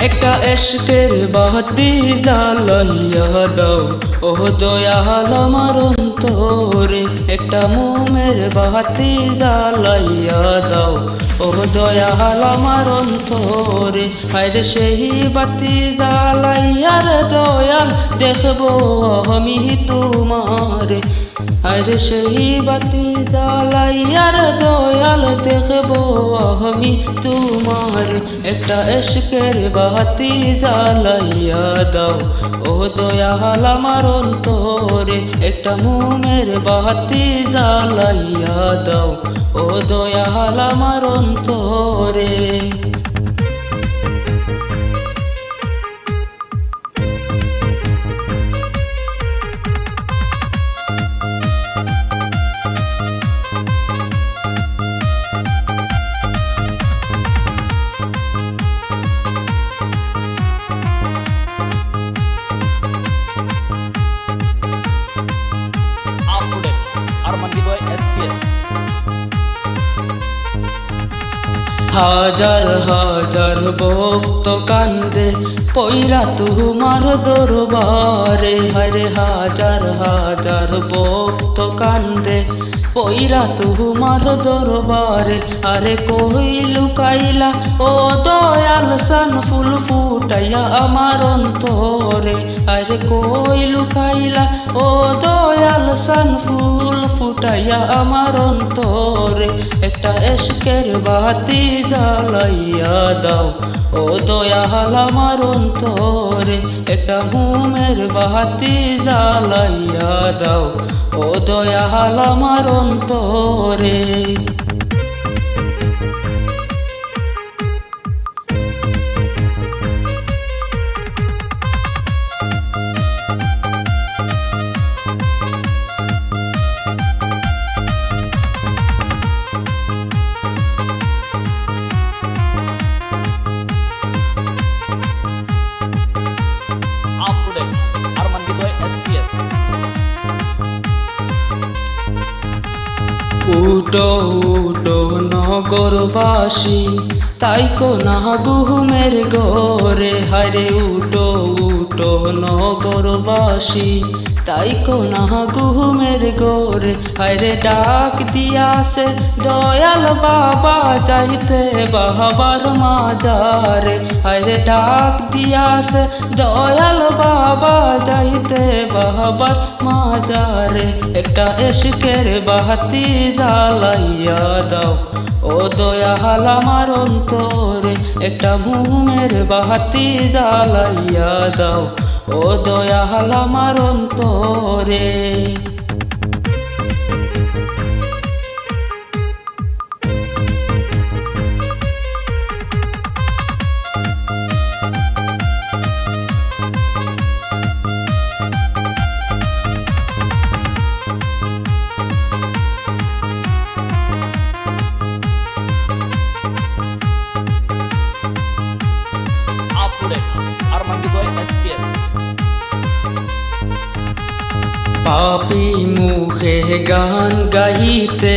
একটা এশকের বাতি জ্বালাইয়া দাও। ও দয়াল আমার অন্তরে, একটা মোমের বাতি জ্বালাইয়া দাও। ও দয়াল আমার অন্তরে আরে সেই বাতি জ্বালাইয়ার দয়াল, দেখব আমি তোমারে। আরে সেই বাতি জ্বালাইয়ার দয়াল দেখব আমি তোমার। একটা এশকের বাতি জ্বালাইয়া দাও। ও দয়াল আমার অন্তরে একটা মোমের বাতি জ্বালাইয়া দাও। ও দয়াল আমার অন্তরে। হাজার হাজার ভক্ত কান্দে, পৈরা তোমার দরবারে। হরে হাজার হাজার ভক্ত কান্দে, পৈরা তোমার দরবারে। আরে কই লুকাইলা, ও দয়াল সান, ফুল ফুটাইয়া আমার অন্তরে। আরে কই লুকাইলা, ও দয়াল সান ফুল ফুটাইয়া আমার অন্তরে, একটা এসকের বাতি জ্বালাইয়া দাও। ও দয়াল আমার অন্তরে, একটা ঘুমের বাতি জ্বালাইয়া দাও। ও দয়াল আমার অন্তরে। উটো উটো নগরবাসী। তাই কোনা গুহুমের গোরে হারে উটো উটো নগরবাসী। তাই কোনা গুহুমের গোরে হারে ডাক দিয়াছে, দয়াল বাবা যাইতে বাবার মাজারে। হারে ডাক দিয়াছে, দয়াল বাবা যাইতে বাবার মাজারে। একটা এশকের বাতি জ্বালাইয়া দাও ও দয়াল আমার অন্তরে একটা ঘুমের বাহাতি জ্বালাইয়া দাও। ও দয়াল আমার অন্তরে। পাপি মুখে গান গাইতে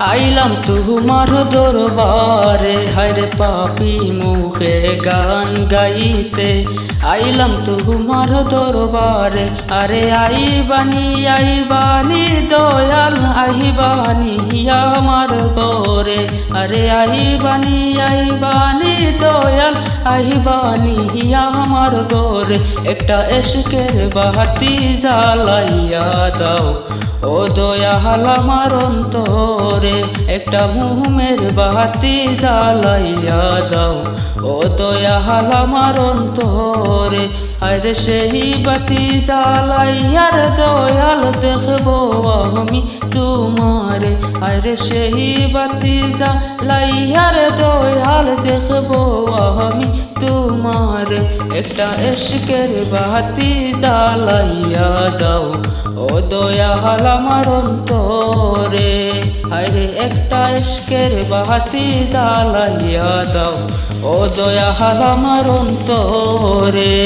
আইলাম তোমার দরবারে, হায়রে পাপি মুখে গান গাইতে। আইলাম তোমার দরবারে, আরে আইবানি আইবানি, দয়াল আইবানি আমার গরে আরে আইবানি আইবানি, দয়াল আইবানি আমার গরে একটা এশকের বাতি জ্বালাইয়া দাও, ও দয়াল আমার অন্তরে। একটা মুহমের বাতি জ্বালাইয়া দাও। ও দয়াল আমার অন্তরে আরে সেই বাতি জ্বালাইয়ার দয়াল দেখব আমি তোমারে। আরে সেই বাতি জ্বালাইয়ার দয়াল দেখব আমি তোমারে। একটা এশকের বাতি জ্বালাইয়া দাও। ও দয়াল আমার অন্তরে আরে একটা ইস্কের বাতি জ্বালাইয়া দাও। ও দয়াল আমার অন্তরে।